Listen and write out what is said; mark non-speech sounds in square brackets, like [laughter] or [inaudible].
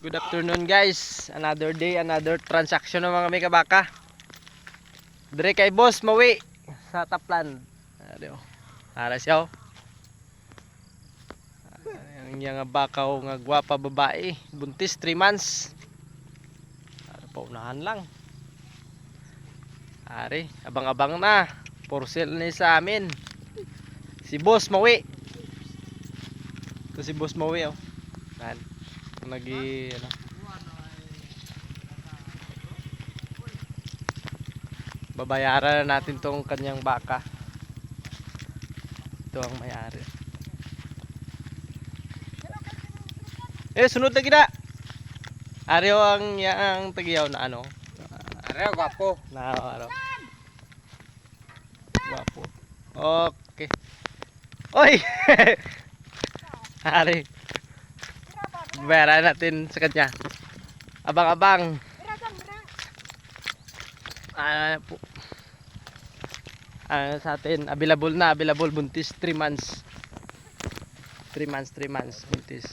Good afternoon guys. Another day, another transaction ng mga may kabaka. Dire kay boss mawi sa taplan. Ano? Para siya. oh. Ang nga bakaw nga gwapa babae, buntis 3 months. Para paunahan lang. Ari, abang-abang na. For sale ni sa amin. Si Boss Mawi. Ito si Boss Mawi oh. Yan. Nagi ano. Babayaran na natin tong kanyang baka. Ito ang may-ari. Eh, sunod na gina. Ariyo ang yang tagiyaw na ano. Are, gwapo. Na ano. Guwapo. Okay. Oy! [laughs] Ari. Bayaran natin sa kanya. Abang-abang. Ah, po. Ah, sa atin, available na, available buntis 3 months. 3 months, 3 months buntis.